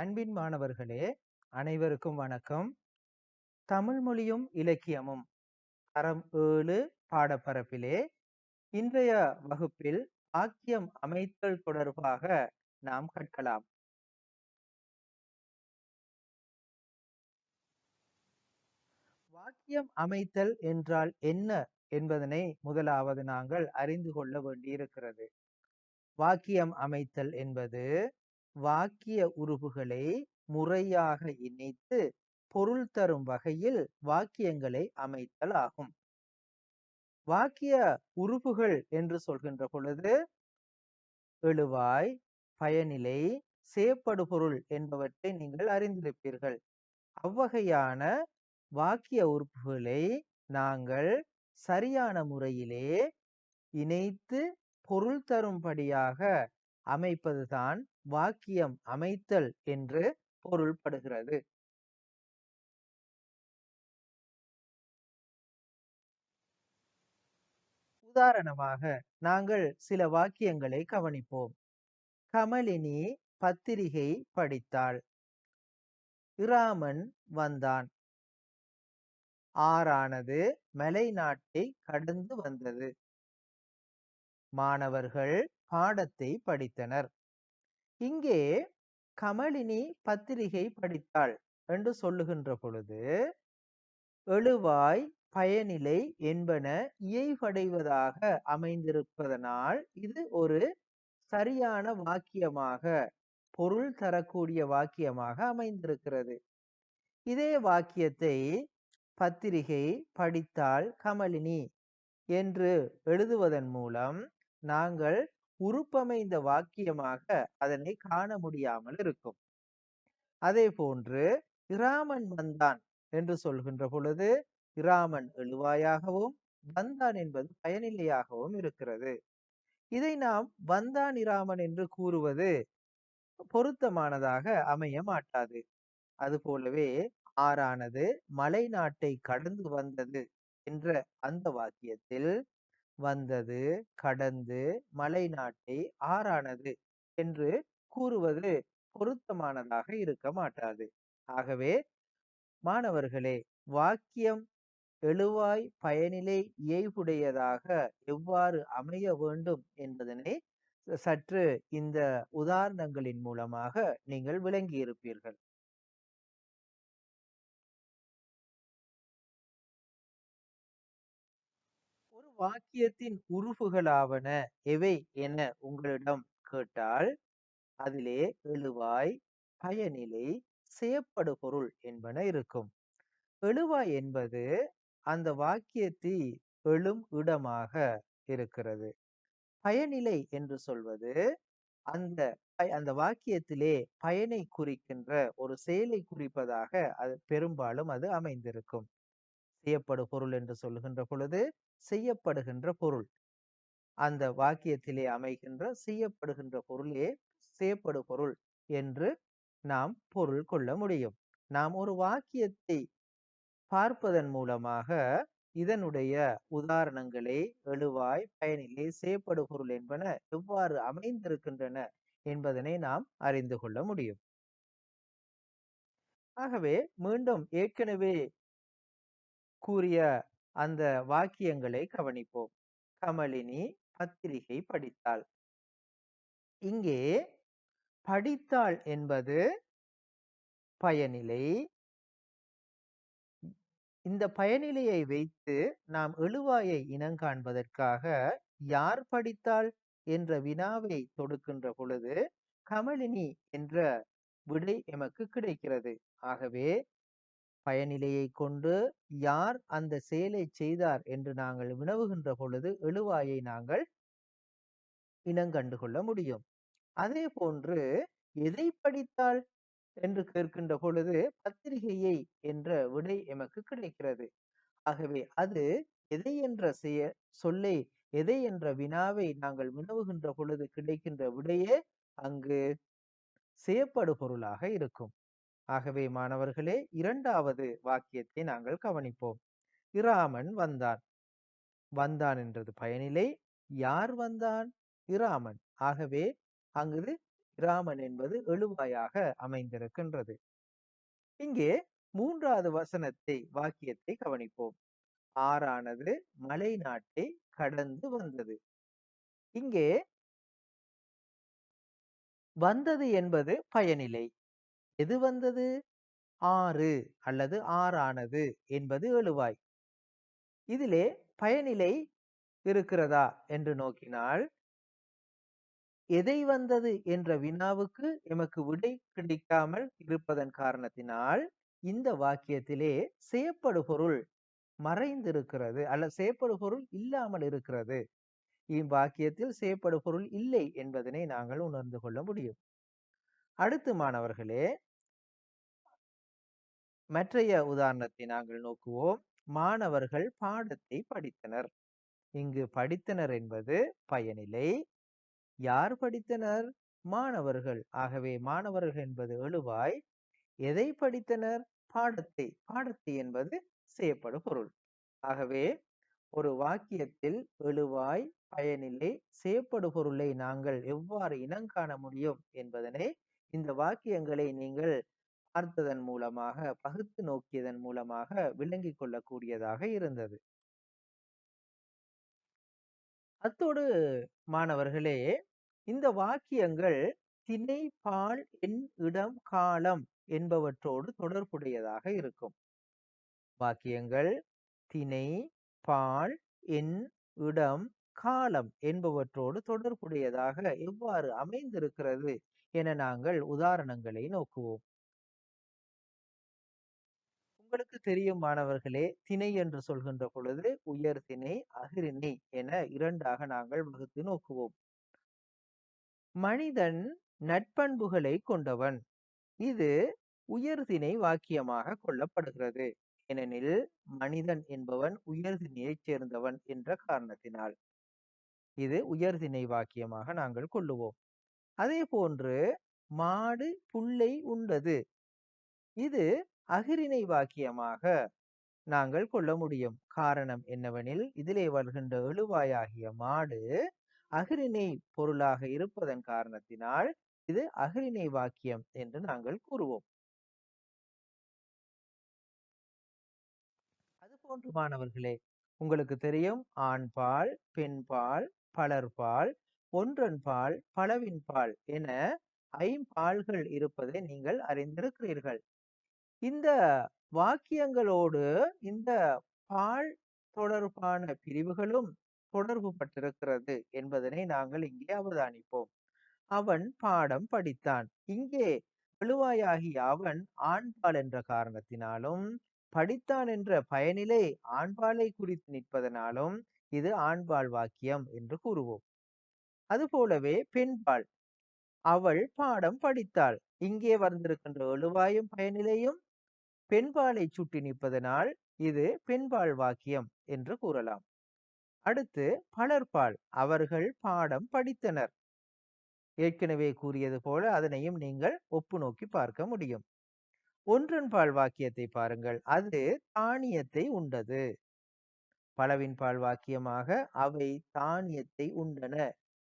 அன்பின் மாணவர்களே அனைவருக்கும் வணக்கம். தமிழ் மொழியும் இலக்கியமும். தரம் ஏழு பாடப்பரப்பிலே இன்றைய வகுப்பில் வாக்கியம் அமைத்தல் தொடர்பாக நாம் கற்கலாம். வாக்கியம் அமைத்தல் என்றால் என்ன என்பதனை முதலாவது நாங்கள் அறிந்து கொள்ள வேண்டியிருக்கிறது. வாக்கியம் அமைத்தல் என்பது வாக்கிய உறுப்புகளை முறையாக இணைத்து பொருள் தரும் வகையில் வாக்கியங்களை அமைத்தல் ஆகும். வாக்கிய உறுப்புகள் என்று சொல்கின்ற பொழுது எழுவாய் பயனிலை செயப்படுபொருள் என்பவற்றை நீங்கள் அறிந்திருப்பீர்கள். அவ்வகையான வாக்கிய உறுப்புகளை நாங்கள் சரியான முறையிலே இணைத்து பொருள் தரும்படியாக அமைப்பதுதான் வாக்கியம் அமைத்தல் என்று பொருள்படுகிறது. உதாரணமாக நாங்கள் சில வாக்கியங்களை கவனிப்போம். கமலினி பத்திரிகை படித்தாள். இராமன் வந்தான். ஆறானது மலை நாட்டை கடந்து வந்தது. மாணவர்கள் பாடத்தை படித்தனர். இங்கே கமலினி பத்திரிகை படித்தாள் என்று சொல்லுகின்ற பொழுது எழுவாய் பயனிலை என்பன இயைபடைவதாக அமைந்திருப்பதனால் இது ஒரு சரியான வாக்கியமாக பொருள் தரக்கூடிய வாக்கியமாக அமைந்திருக்கிறது. இதே வாக்கியத்தை பத்திரிகை படித்தால் கமலினி என்று எழுதுவதன் மூலம் நாங்கள் உருப்பமைந்த வாக்கியமாக அதனை காண முடியாமல் இருக்கும். அதே போன்று இராமன் வந்தான் என்று சொல்கின்ற பொழுது இராமன் எழுவாயாகவும் வந்தான் என்பது பயனில்லையாகவும் இருக்கிறது. இதை நாம் வந்தான் இராமன் என்று கூறுவது பொருத்தமானதாக அமைய மாட்டாது. அதுபோலவே ஆறானது மலை நாட்டை கடந்து வந்தது என்ற அந்த வாக்கியத்தில் வந்தது கடந்து மலை நாட்டை ஆறானது என்று கூறுவது பொருத்தமானதாக இருக்க மாட்டாது. ஆகவே மாணவர்களே வாக்கியம் எழுவாய் பயனிலை இயைபுடையதாக எவ்வாறு அமைய வேண்டும் என்பதனை சற்று இந்த உதாரணங்களின் மூலமாக நீங்கள் விளங்கி இருப்பீர்கள் வாக்கியத்தின் உறுப்புகளாவன எவை என உங்களிடம் கேட்டால் அதிலே எழுவாய் பயனிலை செயப்படு பொருள் என்பன இருக்கும். எழுவாய் என்பது அந்த வாக்கியத்தை எழும் இடமாக இருக்கிறது. பயனிலை என்று சொல்வது அந்த அந்த வாக்கியத்திலே பயனை குறிக்கின்ற ஒரு செயலை குறிப்பதாக அது பெரும்பாலும் அது அமைந்திருக்கும். செய்யப்படு பொருள் என்று சொல்லுகின்ற பொழுது செய்யப்படுகின்ற பொருள். அந்த வாக்கியத்திலே அமைகின்ற செய்யப்படுகின்ற பொருளே செய்யப்படு பொருள் என்று நாம் பொருள் கொள்ள முடியும். நாம் ஒரு வாக்கியத்தை பார்ப்பதன் மூலமாக இதனுடைய உதாரணங்களை எழுவாய் பயனிலே செய்யப்படு பொருள் என்பன எவ்வாறு அமைந்திருக்கின்றன என்பதனை நாம் அறிந்து கொள்ள முடியும். ஆகவே மீண்டும் ஏற்கனவே கூறிய அந்த வாக்கியங்களை கவனிப்போம். கமலினி பத்திரிகை படித்தாள். இங்கே படித்தாள் என்பது பயனிலை. இந்த பயனிலையை வைத்து நாம் எழுவாயை இனங்காண்பதற்காக யார் படித்தாள் என்ற வினாவை தொடுக்கின்ற பொழுது கமலினி என்ற விடை எமக்கு கிடைக்கிறது. ஆகவே பயனிலையை கொண்டு யார் அந்த செயலை செய்தார் என்று நாங்கள் வினவுகின்ற பொழுது எழுவாயை நாங்கள் இனங்கண்டு கொள்ள முடியும். அதே போன்று எதை படித்தால் என்று கேட்கின்ற பொழுது பத்திரிகையை என்ற விடை எமக்கு கிடைக்கிறது. ஆகவே அது எதை என்ற செய்ய சொல்லை எதை என்ற வினாவை நாங்கள் வினவுகின்ற பொழுது கிடைக்கின்ற விடையே அங்கு செயற்படு பொருளாக இருக்கும். ஆகவே மாணவர்களே இரண்டாவது வாக்கியத்தை நாங்கள் கவனிப்போம். இராமன் வந்தான். வந்தான் என்றது பயனிலை. யார் வந்தான்? இராமன். ஆகவே அங்கு இராமன் என்பது எழுவாயாக அமைந்திருக்கின்றது. இங்கே மூன்றாவது வசனத்தை வாக்கியத்தை கவனிப்போம். ஆறானது மலை நாட்டை கடந்து வந்தது. இங்கே வந்தது என்பது பயனிலை. எது வந்தது? ஆறு அல்லது ஆறானது என்பது எழுவாய். இதிலே பயனிலை இருக்கிறதா என்று நோக்கினால் எதை வந்தது என்ற வினாவுக்கு எமக்கு விடை கிடைக்காமல் இருப்பதன் காரணத்தினால் இந்த வாக்கியத்திலே செயப்படு பொருள் மறைந்திருக்கிறது அல்ல செயப்படு பொருள் இல்லாமல் இருக்கிறது. இவ்வாக்கியத்தில் செயப்படு பொருள் இல்லை என்பதனை நாங்கள் உணர்ந்து கொள்ள முடியும். அடுத்து மாணவர்களே மற்றைய உதாரணத்தை நாங்கள் நோக்குவோம். மாணவர்கள் பாடத்தை படித்தனர். இங்கு படித்தனர் என்பது பயனிலை. யார் படித்தனர்? மாணவர்கள். ஆகவே மாணவர்கள் என்பது எழுவாய். எதை படித்தனர்? பாடத்தை. பாடத்தை என்பது செய்யப்படு பொருள். ஆகவே ஒரு வாக்கியத்தில் எழுவாய் பயனிலை செய்யப்படு பொருளை நாங்கள் எவ்வாறு இனங்காண முடியும் என்பதனை இந்த வாக்கியங்களை நீங்கள் பார்த்ததன் மூலமாக பகுத்து நோக்கியதன் மூலமாக விளங்கிக் கொள்ளக்கூடியதாக இருந்தது. அத்தோடு மாணவர்களே இந்த வாக்கியங்கள் திணை பால் என் இடம் காலம் என்பவற்றோடு தொடர்புடையதாக இருக்கும். வாக்கியங்கள் திணை பால் எண் இடம் காலம் என்பவற்றோடு தொடர்புடையதாக எவ்வாறு அமைந்திருக்கிறது என நாங்கள் உதாரணங்களை நோக்குவோம். உங்களுக்கு தெரியும் மாணவர்களே. திணை என்று சொல்கின்ற பொழுது உயர் திணை அகிரிணை என இரண்டாக நாங்கள் வகுத்து நோக்குவோம். மனிதன் நட்பண்புகளை கொண்டவன். இது உயர்திணை வாக்கியமாக கொள்ளப்படுகிறது. ஏனெனில் மனிதன் என்பவன் உயர்திணையைச் சேர்ந்தவன் என்ற காரணத்தினால். இது உயர்திணை வாக்கியமாக நாங்கள் கொள்ளுவோம். அதே போன்று மாடு புல்லை உண்டது. இது அகிரிணை வாக்கியமாக நாங்கள் கொள்ள முடியும். காரணம் என்னவெனில் இதிலே வருகின்ற எழுவாயாகிய மாடு அகிரிணை பொருளாக இருப்பதன் காரணத்தினால் இது அகிரிணை வாக்கியம் என்று நாங்கள் கூறுவோம். அதுபோன்று மாணவர்களே உங்களுக்கு தெரியும் ஆண்பால் பெண்பால் பலர்பால் ஒன்றன்பால் பலவின்பால் என ஐம்பால்கள் இருப்பதை நீங்கள் அறிந்திருக்கிறீர்கள். இந்த வாக்கியங்களோடு இந்த பால் தொடர்பான பிரிவுகளும் தொடர்பு பட்டிருக்கிறது என்பதனை நாங்கள் இங்கே அவதானிப்போம். அவன் பாடம் படித்தான். இங்கே வலுவாயாகிய அவன் ஆண்பால் என்ற காரணத்தினாலும் படித்தான் என்ற பயனிலை ஆண்பாலை குறித்து நிற்பதனாலும் இது ஆண்பால் வாக்கியம் என்று கூறுவோம். அதுபோலவே பெண்பால். அவள் பாடம் படித்தாள். இங்கே வந்திருக்கின்ற எழுவாயும் பயனிலையும் பெண்பாலை சுட்டி நிற்பதனால் இது பெண்பால் வாக்கியம் என்று கூறலாம். அடுத்து பலர்பால் அவர்கள் பாடம் படித்தனர். ஏற்கனவே கூறியது போல அதனையும் நீங்கள் ஒப்பு நோக்கி பார்க்க முடியும். ஒன்றன்பால் வாக்கியத்தை பாருங்கள். அது தானியத்தை உண்டது. பலவின் பால் வாக்கியமாக அவை தானியத்தை உண்டன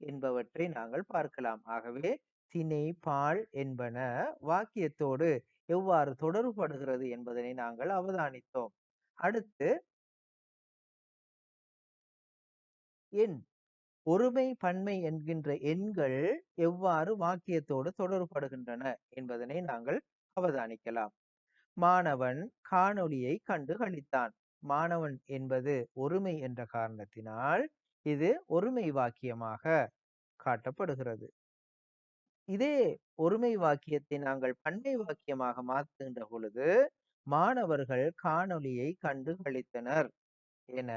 என்பவற்றை நாங்கள் பார்க்கலாம். ஆகவே திணை பால் என்பன வாக்கியத்தோடு எவ்வாறு தொடர்புபடுகிறது என்பதனை நாங்கள் அவதானித்தோம். அடுத்து எண் ஒருமை பன்மை என்கின்ற எண்கள் எவ்வாறு வாக்கியத்தோடு தொடர்புபடுகின்றன என்பதனை நாங்கள் அவதானிக்கலாம். மாணவன் காணொளியை கண்டு கழித்தான் மாணவன் என்பது ஒருமை என்ற காரணத்தினால் இது ஒருமை வாக்கியமாக காட்டப்படுகிறது. இதே ஒருமை வாக்கியத்தை நாங்கள் பன்மை வாக்கியமாக மாற்றுகின்ற பொழுது மாணவர்கள் காணொளியை கண்டு களித்தனர். என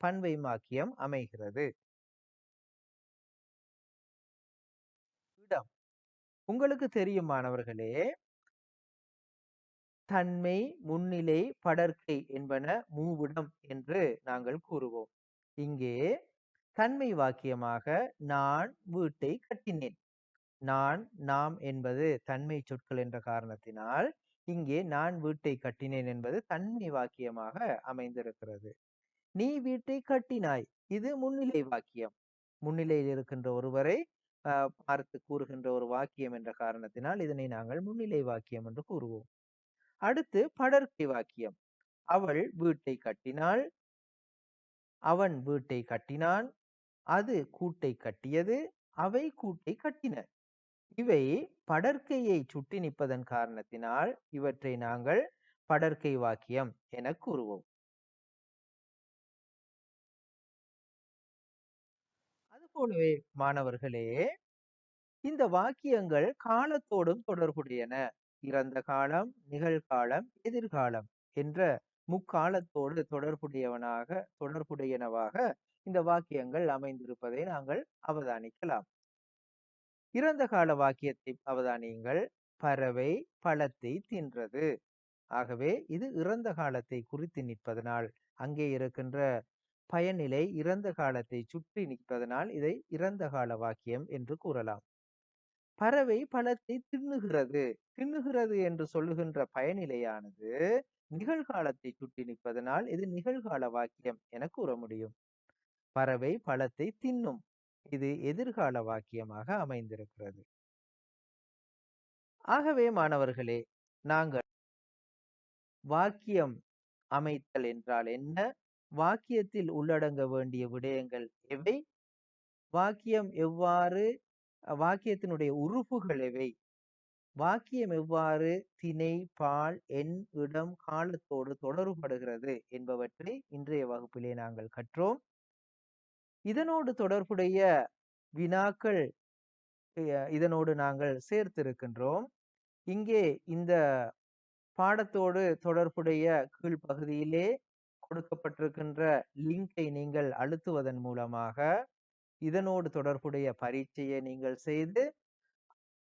பன்மை வாக்கியம் அமைகிறது. இடம். உங்களுக்கு தெரியும் மாணவர்களே. தன்மை முன்னிலை படர்க்கை என்பன மூவிடம் என்று நாங்கள் கூறுவோம். இங்கே தன்மை வாக்கியமாக நான் வீட்டை கட்டினேன். நான் நாம் என்பது தன்மை சொற்கள் என்ற காரணத்தினால் இங்கே நான் வீட்டை கட்டினேன் என்பது தன்மை வாக்கியமாக அமைந்திருக்கிறது நீ வீட்டை கட்டினாய் இது முன்னிலை வாக்கியம் முன்னிலையில் இருக்கின்ற ஒருவரை அஹ் பார்த்து கூறுகின்ற ஒரு வாக்கியம் என்ற காரணத்தினால், இதனை நாங்கள் முன்னிலை வாக்கியம் என்று கூறுவோம். அடுத்து படர்க்கை வாக்கியம். அவள் வீட்டை கட்டினாள். அவன் வீட்டை கட்டினான். அது கூட்டை கட்டியது. அவை கூட்டை கட்டின. இவை படர்க்கையை சுட்டி நிற்பதன் காரணத்தினால், இவற்றை நாங்கள் படர்க்கை வாக்கியம் என கூறுவோம். அதுபோலவே மாணவர்களே, இந்த வாக்கியங்கள் காலத்தோடும் தொடர்புடையன. இறந்த காலம், நிகழ்காலம், எதிர்காலம் என்ற முக்காலத்தோடு தொடர்புடையவனாக தொடர்புடையனவாக இந்த வாக்கியங்கள் அமைந்திருப்பதை நாங்கள் அவதானிக்கலாம். இறந்த கால வாக்கியத்தை அவதானியுங்கள். பறவை பழத்தை தின்றது. ஆகவே இது இறந்த காலத்தை குறித்து நிற்பதனால், அங்கே இருக்கின்ற பயனிலை இறந்த காலத்தை சுற்றி நிற்பதனால், இதை இறந்த கால வாக்கியம் என்று கூறலாம். பறவை பழத்தை தின்னுகிறது. தின்னுகிறது என்று சொல்லுகின்ற பயனிலையானது நிகழ்காலத்தை சுட்டி நிற்பதனால், இது நிகழ்கால வாக்கியம் என கூற முடியும். பறவை பழத்தை தின்னும். இது எதிர்கால வாக்கியமாக அமைந்திருக்கிறது. ஆகவே மாணவர்களே, நாங்கள் வாக்கியம் அமைத்தல் என்றால் என்ன? வாக்கியத்தில் உள்ளடங்க வேண்டிய விடயங்கள் எவை? வாக்கியம் எவ்வாறு வாக்கியத்தினுடைய உறுப்புகள் எவை? வாக்கியம் எவ்வாறு திணை, பால், எண், இடம், காலத்தோடு தொடர்புபடுகிறது என்பவற்றை இன்றைய வகுப்பிலே நாங்கள் கற்றோம். இதனோடு தொடர்புடைய வினாக்கள் இதனோடு நாங்கள் சேர்த்திருக்கின்றோம். இங்கே இந்த பாடத்தோடு தொடர்புடைய கீழ்ப்பகுதியிலே கொடுக்கப்பட்டிருக்கின்ற லிங்கை நீங்கள் அழுத்துவதன் மூலமாக, இதனோடு தொடர்புடைய பரீட்சையை நீங்கள் செய்து,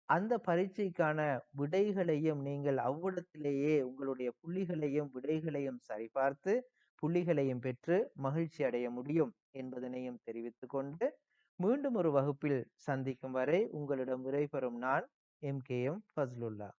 அந்த பரீட்சைக்கான விடைகளையும் நீங்கள் அவ்விடத்திலேயே உங்களுடைய புள்ளிகளையும், விடைகளையும் சரிபார்த்து, புள்ளிகளையும் பெற்று மகிழ்ச்சி அடைய முடியும் என்பதனையும் தெரிவித்துக் கொண்டு, மீண்டும் ஒரு வகுப்பில் சந்திக்கும் வரை உங்களிடம் விடைபெறும் நான் எம் கே எம் ஃபஸ்லுல்லா.